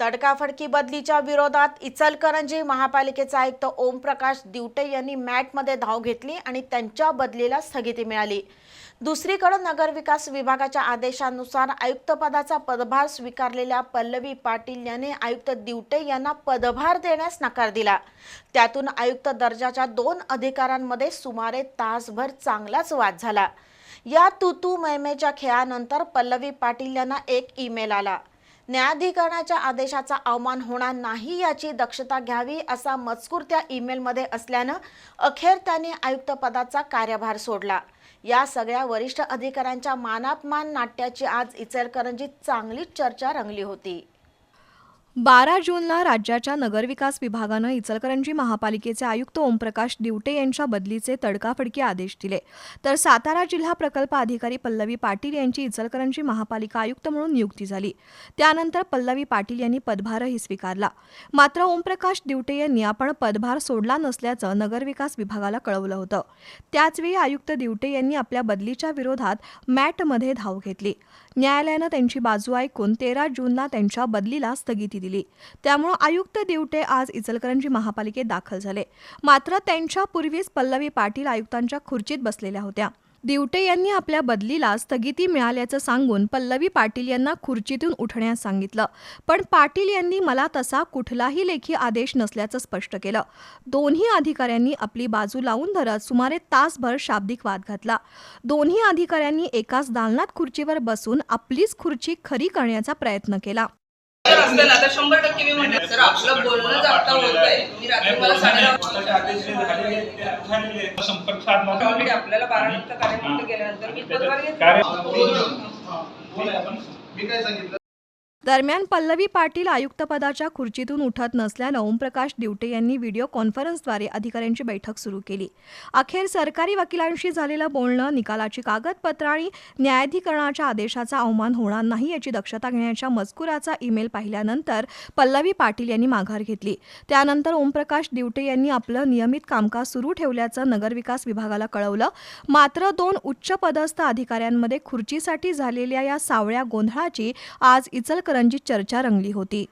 तडकाफडकी बदलीच्या विरोधात इचलकरंजी महापालिकेचे आयुक्त ओमप्रकाश दिवटे यांनी मॅटमध्ये धाव घेतली आणि त्यांच्या बदलीला स्थगिती मिळाली. दुसरीकडे नगरविकास विभागाच्या आदेशानुसार आयुक्तपदाचा पदभार स्वीकारलेल्या पल्लवी पाटील यांनी आयुक्त दिवटे यांना पदभार देण्यास नकार दिला. त्यातून आयुक्त दर्जाच्या दोन अधिकाऱ्यांमध्ये सुमारे तासभर चांगलाच वाद झाला. या तुतू मैमेच्या खेळानंतर पल्लवी पाटील यांना एक ईमेल आला. न्यायाधिकरणाच्या आदेशाचा अवमान होणार नाही याची दक्षता घ्यावी असा मजकूर त्या ईमेलमध्ये असल्यानं अखेर त्यांनी आयुक्तपदाचा कार्यभार सोडला. या सगळ्या वरिष्ठ अधिकाऱ्यांच्या मानापमान नाट्याची आज इचलकरंजीत चांगलीच चर्चा रंगली होती. बारा जूनला राज्याच्या नगरविकास विभागानं इचलकरंजी महापालिकेचे आयुक्त ओमप्रकाश दिवटे यांच्या बदलीचे तडकाफडकी आदेश दिले. तर सातारा जिल्हा प्रकल्प अधिकारी पल्लवी पाटील यांची इचलकरंजी महापालिका आयुक्त म्हणून नियुक्ती झाली. त्यानंतर पल्लवी पाटील यांनी पदभारही स्वीकारला. मात्र ओमप्रकाश दिवटे यांनी आपण पदभार सोडला नसल्याचं नगरविकास विभागाला कळवलं होतं. त्याचवेळी आयुक्त दिवटे यांनी आपल्या बदलीच्या विरोधात मॅटमध्ये धाव घेतली. न्यायालयानं त्यांची बाजू ऐकून तेरा जूनला त्यांच्या बदलीला स्थगिती दिली. त्यामुळे आयुक्त दिवटे आज इचलकरंजी महापालिकेत दाखल झाले. मात्र त्यांच्यापूर्वीच पल्लवी पाटील आयुक्तांच्या खुर्चीत बसलेल्या होत्या. दिवटे यांनी आपल्या बदलीला स्थगिती मिळाल्याचं सांगून पल्लवी पाटील यांना खुर्चीतून उठण्यास सांगितलं. पण पाटील यांनी मला तसा कुठलाही लेखी आदेश नसल्याचं स्पष्ट केलं. दोन्ही अधिकाऱ्यांनी आपली बाजू लावून धरत सुमारे तासभर शाब्दिक वाद घातला. दोन्ही अधिकाऱ्यांनी एकाच दालनात खुर्चीवर बसून आपलीच खुर्ची खरी करण्याचा प्रयत्न केला. आता शंभर टक्के मी म्हणते सर आपलं बोलणं आता होतंय मी रात्री मला साडे संपर्क साधला आपल्याला बारा नंतर कार्यक्रम केल्यानंतर मी पदभार घेतला. कार्य दरम्यान पल्लवी पाटील आयुक्तपदाच्या खुर्चीतून उठत नसल्यानं ओमप्रकाश दिवटे यांनी व्हिडिओ कॉन्फरन्सद्वारे अधिकाऱ्यांची बैठक सुरू केली. अखेर सरकारी वकिलांशी झालेलं बोलणं निकालाची कागदपत्र आणि न्यायाधिकरणाच्या आदेशाचा अवमान होणार नाही याची दक्षता घेण्याच्या मजकुराचा ईमेल पाहिल्यानंतर पल्लवी पाटील यांनी माघार घेतली. त्यानंतर ओमप्रकाश दिवटे यांनी आपलं नियमित कामकाज सुरू ठेवल्याचं नगरविकास विभागाला कळवलं. मात्र दोन उच्चपदस्थ अधिकाऱ्यांमध्ये खुर्चीसाठी झालेल्या या सावळ्या गोंधळाची आज रणजीत चर्चा रंगली होती.